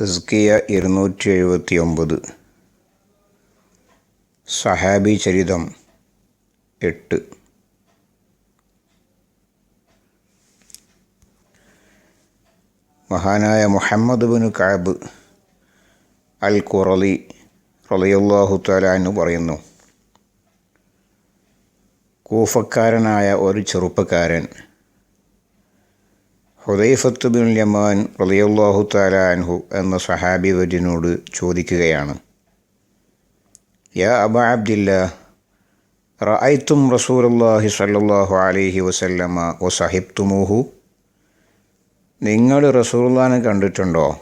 തസ്കിയ ഇരുന്നൂറ്റി എഴുപത്തി ഒമ്പത് സഹാബി ചരിതം എട്ട്. മഹാനായ Muhammad bin Kab al Qurazi Qurazi റളിയല്ലാഹു തലാന്ന് പറയുന്നു കൂഫക്കാരനായ ഒരു ചെറുപ്പക്കാരൻ ഹുദൈഫത്ത് ബിൻ യമാൻ റളിയല്ലാഹു താല അൻഹു എന്ന സഹാബി ചോദിക്കുകയാണ്. യാ അബ അബ്ദില്ല റഅയ്തും റസൂലുള്ളാഹി സ്വല്ലല്ലാഹു അലൈഹി വസല്ലമ വസഹിബ്തുമൂഹു? നിങ്ങൾ റസൂല്ലാനെ കണ്ടിട്ടുണ്ടോ?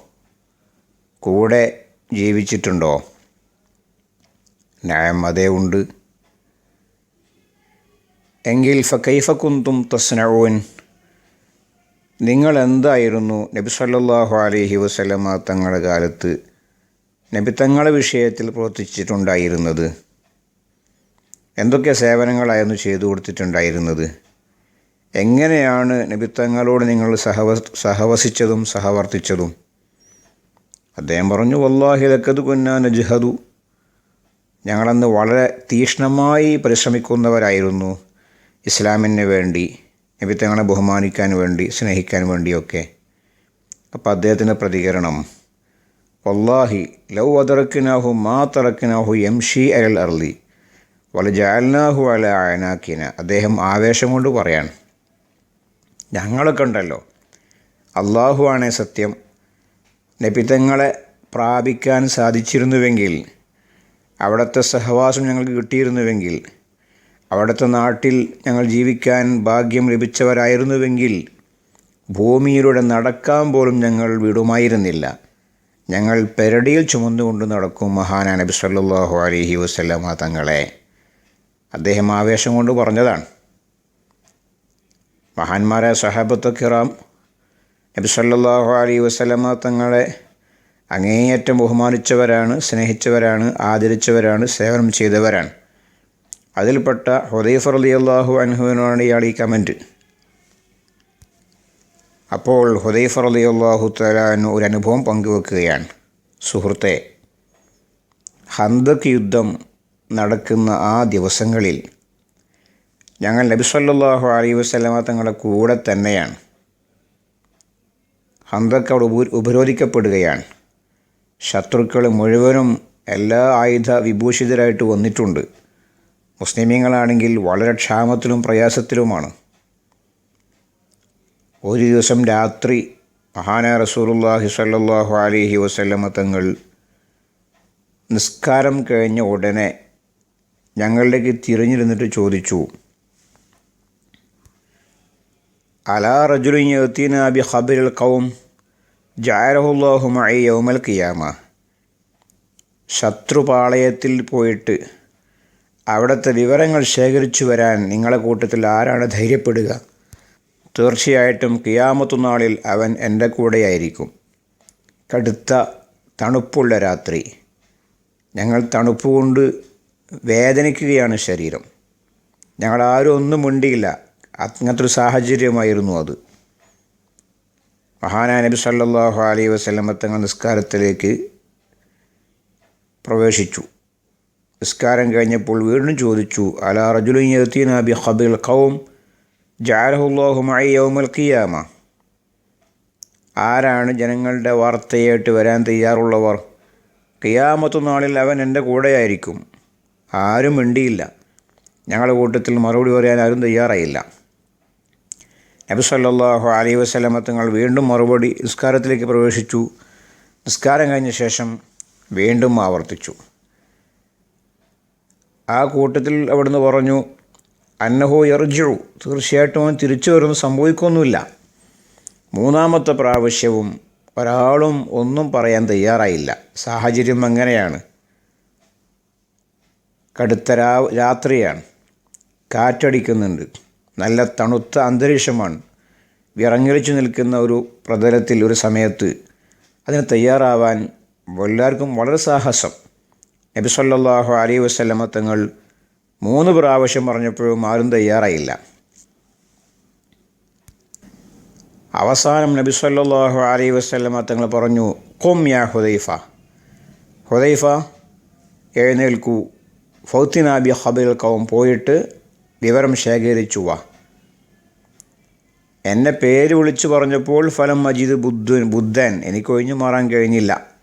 കൂടെ ജീവിച്ചിട്ടുണ്ടോ? ന്യായം അതേ ഉണ്ട്. എങ്കിൽ ഫ കുന്തും തസ്നഊൻ നിങ്ങൾ എന്തായിരുന്നു നബി സല്ലല്ലാഹു അലൈഹി വസല്ലമ തങ്ങളുടെ കാലത്ത് നബി തങ്ങളുടെ വിഷയത്തിൽ പ്രവർത്തിച്ചിട്ടുണ്ടായിരുന്നത്? എന്തൊക്കെ സേവനങ്ങളായിരുന്നു ചെയ്തു കൊടുത്തിട്ടുണ്ടായിരുന്നത്? എങ്ങനെയാണ് നബി തങ്ങളോട് നിങ്ങൾ സഹവ സഹവസിച്ചതും സഹവർത്തിച്ചതും? അദ്ദേഹം പറഞ്ഞു വല്ലാഹി ലക്കത് കുന്ന നജ്ഹദു. ഞങ്ങളന്ന് വളരെ തീക്ഷ്ണമായി പരിശ്രമിക്കുന്നവരായിരുന്നു ഇസ്ലാമിന് വേണ്ടി. നബി തങ്ങളെ ബഹുമാനിക്കാൻ വേണ്ടി സ്നേഹിക്കാൻ വേണ്ടിയൊക്കെ. അപ്പോൾ അദ്ദേഹത്തിന്റെ പ്രതികരണം വല്ലാഹി ലൗ അതറക്കിനാഹു മാ തറക്കിനാഹു എം ഷി അൽ അർലി വല ജാൽനാഹു അല അയനാക്കിന അദ്ദേഹം ആവേശം കൊണ്ട് പറയാണ്. ഞങ്ങളൊക്കെ ഉണ്ടല്ലോ. അള്ളാഹു ആണേ സത്യം. നബിതങ്ങളെ പ്രാപിക്കാൻ സാധിച്ചിരുന്നുവെങ്കിൽ അവിടുത്തെ സഹവാസം ഞങ്ങൾക്ക് കിട്ടിയിരുന്നുവെങ്കിൽ അവിടുത്തെ നാട്ടിൽ ഞങ്ങൾ ജീവിക്കാൻ ഭാഗ്യം ലഭിച്ചവരായിരുന്നുവെങ്കിൽ ഭൂമിയിലൂടെ നടക്കാൻ പോലും ഞങ്ങൾ വിടുമായിരുന്നില്ല. ഞങ്ങൾ പെരടിയിൽ ചുമന്നുകൊണ്ട് നടക്കും മഹാന നബി സല്ലാഹു അലഹി വസല്ലമ തങ്ങളെ. അദ്ദേഹം ആവേശം കൊണ്ട് പറഞ്ഞതാണ്. മഹാന്മാരായ സഹാബത്ത് കിറാം നബി സല്ലാഹു അലൈഹി വസല്ലമ തങ്ങളെ അങ്ങേയറ്റം ബഹുമാനിച്ചവരാണ് സ്നേഹിച്ചവരാണ് ആദരിച്ചവരാണ് സേവനം ചെയ്തവരാണ്. അതിൽപ്പെട്ട ഹുദൈഫർ അലി അള്ളാഹു അൻഹുവിനാണ് ഇയാൾ ഈ കമന്റ്. അപ്പോൾ ഹുദൈഫർ അലി അള്ളാഹു തലാൻ ഒരു അനുഭവം പങ്കുവെക്കുകയാണ്. സുഹൃത്തെ ഹന്ദക് യുദ്ധം നടക്കുന്ന ആ ദിവസങ്ങളിൽ ഞങ്ങൾ നബി സല്ലല്ലാഹു അലൈഹി വസല്ലമ തങ്ങളുടെ കൂടെ തന്നെയാണ്. ഹന്തക്ക് അവിടെ ഉപ ഉപരോധിക്കപ്പെടുകയാണ്. ശത്രുക്കൾ മുഴുവനും എല്ലാ ആയുധ വിഭൂഷിതരായിട്ട് വന്നിട്ടുണ്ട്. മുസ്ലിമീങ്ങളാണെങ്കിൽ വളരെ ക്ഷാമത്തിലും പ്രയാസത്തിലുമാണ്. ഒരു ദിവസം രാത്രി മഹാന റസൂലുള്ളാഹി സ്വല്ലല്ലാഹു അലൈഹി വസല്ലമ തങ്ങൾ നിസ്കാരം കഴിഞ്ഞ ഉടനെ ഞങ്ങളിലേക്ക് തിരിഞ്ഞിരുന്നിട്ട് ചോദിച്ചു അലാ റജുലിൻ ബി ഖബരിൽ ഖൗം ജാരഹുല്ലാഹു മൈ യൗമൽ കിയാമ ശത്രുപാളയത്തിൽ പോയിട്ട് അവിടുത്തെ വിവരങ്ങൾ ശേഖരിച്ചു വരാൻ നിങ്ങളെ കൂട്ടത്തിൽ ആരാണ് ധൈര്യപ്പെടുക? തീർച്ചയായിട്ടും കിയാമത്തുനാളിൽ അവൻ എന്റെ കൂടെയായിരിക്കും. കടുത്ത തണുപ്പുള്ള രാത്രി. ഞങ്ങൾ തണുപ്പ് കൊണ്ട് വേദനിക്കുകയാണ് ശരീരം. ഞങ്ങളാരും ഒന്നും മിണ്ടിയില്ല. അങ്ങനത്തെ ഒരു സാഹചര്യമായിരുന്നു അത്. മഹാനായ നബി സല്ലാഹു അലൈഹി വസ്ലമത്തങ്ങൾ തങ്ങൾ നിസ്കാരത്തിലേക്ക് പ്രവേശിച്ചു. നിസ്കാരം കഴിഞ്ഞപ്പോൾ വീണ്ടും ചോദിച്ചു അലാ റജുലു ബി ഖബിൽ ഖൗം? ജാലഹുല്ലാഹുമായി യൗമൽ ഖിയാമ. ആരാണ് ജനങ്ങളുടെ വാർത്തയായിട്ട് വരാൻ തയ്യാറുള്ളവർ? ഖിയാമത്ത് നാളിൽ അവൻ എന്റെ കൂടെയായിരിക്കും. ആരും മിണ്ടിയില്ല. ഞങ്ങളുടെ കൂട്ടത്തിൽ മറുപടി പറയാൻ ആരും തയ്യാറായില്ല. നബി സല്ലല്ലാഹു അലൈഹി വസല്ലമ തങ്ങൾ വീണ്ടും മറുപടി നിസ്കാരത്തിലേക്ക് പ്രവേശിച്ചു. നിസ്കാരം കഴിഞ്ഞ ശേഷം വീണ്ടും ആവർത്തിച്ചു. ആ കൂട്ടത്തിൽ അവിടുന്ന് പറഞ്ഞു അന്നഹോ എറിജു തീർച്ചയായിട്ടും അവൻ തിരിച്ചു വരുന്നു സംഭവിക്കൊന്നുമില്ല മൂന്നാമത്തെ പ്രാവശ്യവും ഒരാളും ഒന്നും പറയാൻ തയ്യാറായില്ല. സാഹചര്യം അങ്ങനെയാണ്. കടുത്ത രാ രാത്രിയാണ്. കാറ്റടിക്കുന്നുണ്ട്. നല്ല തണുത്ത അന്തരീക്ഷമാണ്. വിറങ്ങലിച്ചു നിൽക്കുന്ന ഒരു പ്രതലത്തിൽ ഒരു സമയത്ത് അതിന് തയ്യാറാവാൻ എല്ലാവർക്കും വളരെ സാഹസം. നബി സല്ലാഹു അലൈഹി വസല്ലമ തങ്ങൾ മൂന്ന് പ്രാവശ്യം പറഞ്ഞപ്പോഴും ആരും തയ്യാറായില്ല. അവസാനം നബി സല്ലാഹു അലൈഹി വസ്ലമ തങ്ങൾ പറഞ്ഞു കൊം യാ ഹുദൈഫ. ഹുദൈഫ എഴുന്നേൽക്കൂ. ഫൗത്തിനാബി ഹബിൽ കൗം പോയിട്ട് വിവരം ശേഖരിച്ചു വാ. എന്നെ പേര് വിളിച്ചു പറഞ്ഞപ്പോൾ ഫലം മജീദ് ബുദ്ധൻ ബുദ്ധൻ. എനിക്ക് ഒഴിഞ്ഞു മാറാൻ കഴിഞ്ഞില്ല.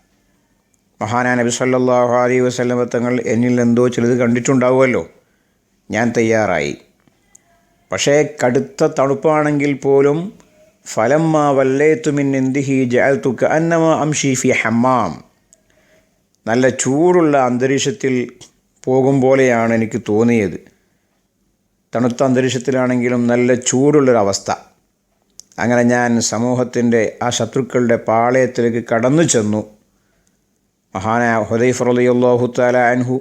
മഹാനാ നബി സല്ലാഹു അലൈ വസല്ലമ തങ്ങൾ എന്നിൽ എന്തോ ചിലത് കണ്ടിട്ടുണ്ടാവുമല്ലോ. ഞാൻ തയ്യാറായി. പക്ഷേ കടുത്ത തണുപ്പാണെങ്കിൽ പോലും ഫലമ്മ വല്ലേത്തുമിൻ എന്തിഹി ജഅൽത്തുക അന്നമ അംഷീഫി ഹമ്മാം. നല്ല ചൂടുള്ള അന്തരീക്ഷത്തിൽ പോകും പോലെയാണ് എനിക്ക് തോന്നിയത്. തണുത്ത അന്തരീക്ഷത്തിലാണെങ്കിലും നല്ല ചൂടുള്ളൊരവസ്ഥ. അങ്ങനെ ഞാൻ സമൂഹത്തിന്റെ ആ ശത്രുക്കളുടെ പാളയത്തിലേക്ക് കടന്നു ചെന്നു. മഹാനായ ഹുദൈഫ് റളിയല്ലാഹു താല അൻഹു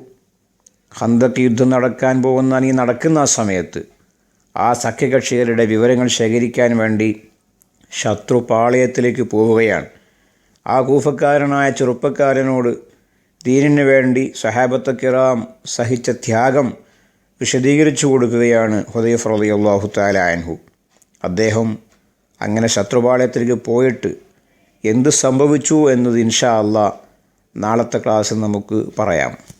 ഹന്തക്ക് യുദ്ധം നടക്കാൻ പോകുന്ന നീ നടക്കുന്ന ആ സമയത്ത് ആ സഖ്യകക്ഷികളുടെ വിവരങ്ങൾ ശേഖരിക്കാൻ വേണ്ടി ശത്രു പാളയത്തിലേക്ക് പോവുകയാണ്. ആ കൂഫക്കാരനായ ചെറുപ്പക്കാരനോട് ദീനിന് വേണ്ടി സഹാബത്ത് കിറാം സഹിച്ച ത്യാഗം വിശദീകരിച്ചു കൊടുക്കുകയാണ് ഹുദൈഫ് റളിയല്ലാഹു തആല അൻഹു. അദ്ദേഹം അങ്ങനെ ശത്രുപാളയത്തിലേക്ക് പോയിട്ട് എന്ത് സംഭവിച്ചു എന്നത് ഇൻഷാ അള്ളാ നാളത്തെ ക്ലാസ്സിൽ നമുക്ക് പറയാം.